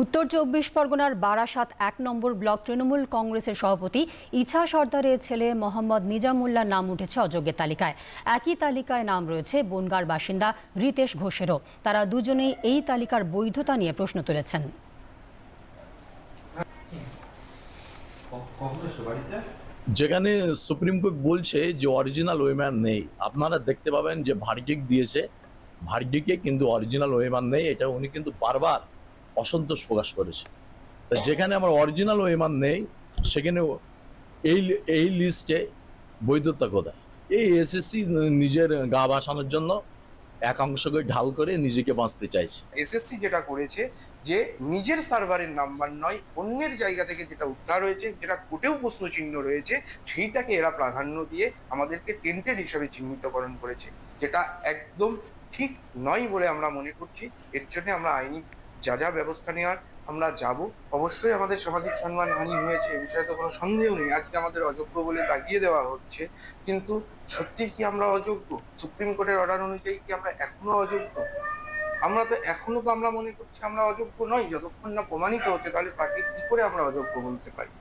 উত্তর চব্বিশ পরগনার বারাসাত এক নম্বর ব্লক তৃণমূল কংগ্রেসের সভাপতি ইছা সর্দারের ছেলে মোহাম্মদ নিজামুল্লার নাম উঠেছে অযোগ্যের তালিকায়। একই তালিকায় নাম রয়েছে বনগার বাসিন্দা রিতেশ ঘোষেরও। তারা দুজনেই এই তালিকার বৈধতা নিয়ে প্রশ্ন তুলেছেন। যেখানে সুপ্রিম কোর্ট বলছে যে অরিজিনাল ওয়েম্যান নেই। আপনারা দেখতে পাবেন যে ভার্ডিক দিয়েছে। ভার্ডিকে কিন্তু অরিজিনাল ওয়েম্যান নেই। এটা উনি কিন্তু বারবার অসন্তোষ প্রকাশ করেছে। যেখানে আমার অরিজিনাল ওয়েম্যান নেই, সেখানে এই এই লিস্টে বৈধতা কোথায়? এই এসএসসি নিজের গা ভাসানোর জন্য একাংশকে ঢাল করে নিজেকে বাঁচতে চাইছে। এসএসসি যেটা করেছে যে নিজের সার্ভারের নাম্বার নয়, অন্যের জায়গা থেকে যেটা উদ্ধার হয়েছে, যেটা কোটেও প্রশ্ন চিহ্ন রয়েছে, সেইটাকে এরা প্রাধান্য দিয়ে আমাদেরকে টেন্টেড হিসাবে চিহ্নিতকরণ করেছে, যেটা একদম ঠিক নয় বলে আমরা মনে করছি। এর জন্য আমরা আইনি যা যা ব্যবস্থা নেওয়ার আমরা যাব। অবশ্যই আমাদের সামাজিক সম্মান হানি হয়েছে, এ বিষয়ে তো কোনো সন্দেহ নেই। আজকে আমাদের অযোগ্য বলে দাগিয়ে দেওয়া হচ্ছে। কিন্তু সত্যি কি আমরা অযোগ্য? সুপ্রিম কোর্টের অর্ডার অনুযায়ী কি আমরা এখনও অযোগ্য? আমরা তো এখনও তো আমরা মনে করছি আমরা অযোগ্য নই। যতক্ষণ না প্রমাণিত হচ্ছে, তাহলে তাকে কি করে আমরা অযোগ্য বলতে পারি?